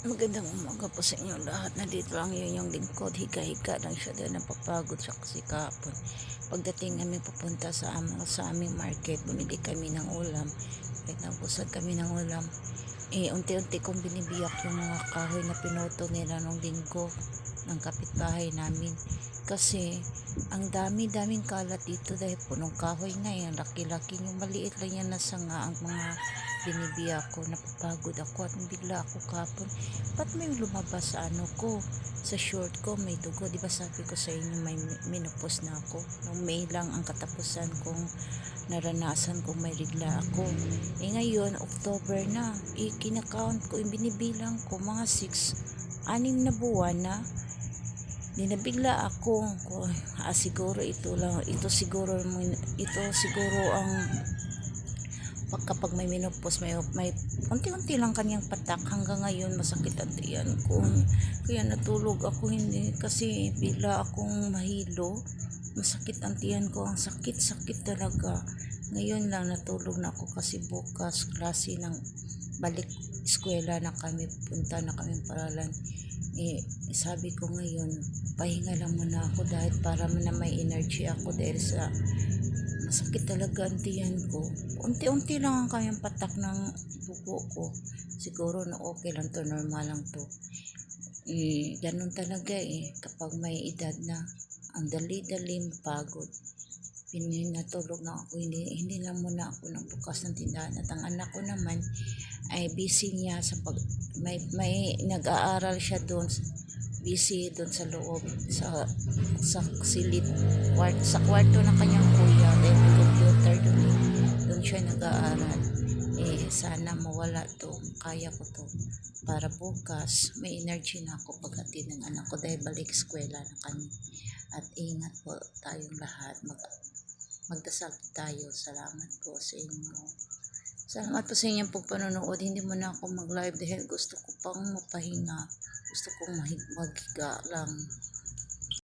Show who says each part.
Speaker 1: Magandang umaga po sa inyo lahat. Nandito lang yun yung lingkod. Higa-higa lang siya dahil napapagod siya kasi kahapon. Pagdating kami pupunta sa, am sa aming market, bumili kami ng ulam. Kahit nabusag kami ng ulam, eh, unti-unti kong binibiyak yung mga kahoy na pinuto nila nung linggo ng kapitbahay namin. Kasi, ang dami-daming kalat dito dahil punong kahoy na yan. Laki-laki yung maliit lang yan na sanga ang mga binibiyak ko. Napapagod ako at bigla ako kapon. Ba't may lumabas sa ano ko? Sa short ko may dugo. Di ba sabi ko sa inyo may minupos na ako. Nung May lang ang katapusan kong naranasan kong may rigla ako. Eh ngayon, October na. Eh, kinakount ko, binibilang ko mga 6, anim na buwan na. Di nabigla ako. Ko, ah, siguro ito lang, ito siguro, ito siguro ang pag kapag may menopause, may, may unti-unti lang kanyang patak hanggang ngayon masakit ang tiyan ko. Kaya natulog ako hindi kasi bila akong mahilo. Masakit ang tiyan ko. Ang sakit-sakit talaga. Ngayon lang natulog na ako kasi bukas klase ng balik eskwela na kami, punta na kami paralan. Eh, sabi ko ngayon, pahinga lang muna ako dahil para na may energy ako dahil sa masakit talaga ang tiyan ko. Unti-unti lang ang kayang patak ng buko ko. Siguro na okay lang to, normal lang to. Eh, ganun talaga eh, kapag may edad na, ang dali-dali mapagod. Pininatulog na ako, hindi, hindi lang muna ako ng bukas ng tindahan. At ang anak ko naman, ay busy niya sa pag, may, may nag-aaral siya doon, busy doon sa loob, sa, sa silid, kwart, sa kwarto ng kanyang kuya, dahil may computer doon. Doon siya nag-aaral. Eh, sana mawala to, kaya ko to. Para bukas, may energy na ako paghatid ng anak ko dahil balik eskwela na kami. At ingat po tayong lahat. Mag, magdasal tayo. Salamat po sa inyo. Salamat po sa inyong pagpanonood. Hindi mo na ako mag-live dahil gusto ko pang mapahinga. Gusto kong mahig- maghiga lang.